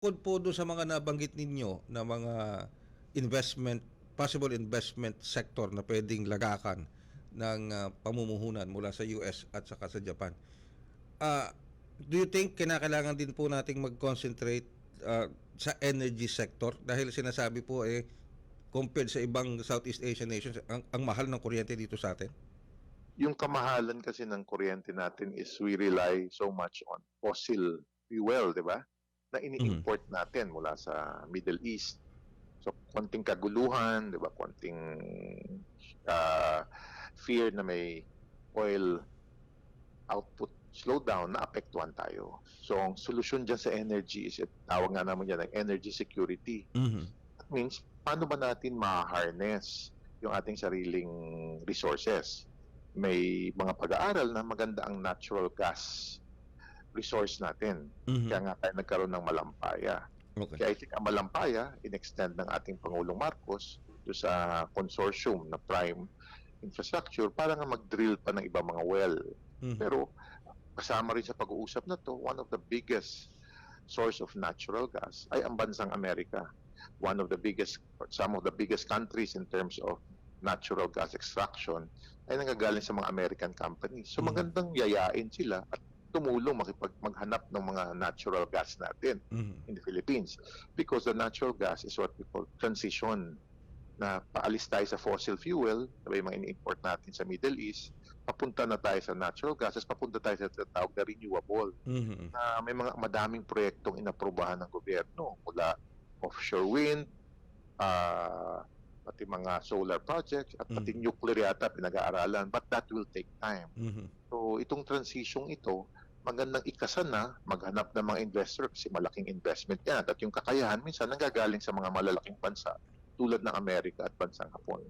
Bukod po doon sa mga nabanggit ninyo na mga investment, possible investment sector na pwedeng lagakan ng ah, pamumuhunan mula sa US at saka sa Japan. Ah, do you think kinakailangan din po nating mag-concentrate ah, sa energy sector dahil sinasabi po eh compared sa ibang Southeast Asian nations ang, ang mahal ng kuryente dito sa atin? Yung kamahalan kasi ng kuryente natin is we rely so much on fossil fuel, di ba? Na ini-import natin mula sa Middle East. So, konting kaguluhan, di ba? Konting ah, fear na may oil output slowdown, naapektuhan tayo. So, ang solusyon dyan sa energy is, tawag nga naman yan, ng energy security. That means, paano ba natin ma-harness yung ating sariling resources? May mga pag-aaral na maganda ang natural gas resource natin. Mhm. Kaya nga tayo nagkaroon ng malampaya. Okay. Kaya I think ang malampaya, in-extend ng ating Pangulong Marcos do sa consortium na prime infrastructure para nga mag-drill pa ng iba mga well. Mhm. Pero kasama rin sa pag-uusap na to, one of the biggest source of natural gas ay ang bansang Amerika. One of the biggest, some of the biggest countries in terms of natural gas extraction ay nanggagaling sa mga American companies. So Mhm. magandang yayain sila at tumulong makipag maghanap ng mga natural gas natin Mhm. in the Philippines because the natural gas is what we call transition na paalis tayo sa fossil fuel, yung mga ini-import natin sa Middle East, papunta na tayo sa natural gases, papunta tayo sa tinatawag na renewable Mhm. na may mga madaming proyektong inaprobahan ng gobyerno mula offshore wind, ah, pati mga solar projects, at pati nuclear yata pinag-aaralan, but that will take time. Mhm. So itong transition ito, magandang ikasan na maghanap ng mga investor kasi malaking investment yan. At yung kakayahan minsan nanggagaling sa mga malalaking bansa tulad ng Amerika at bansang Hapon.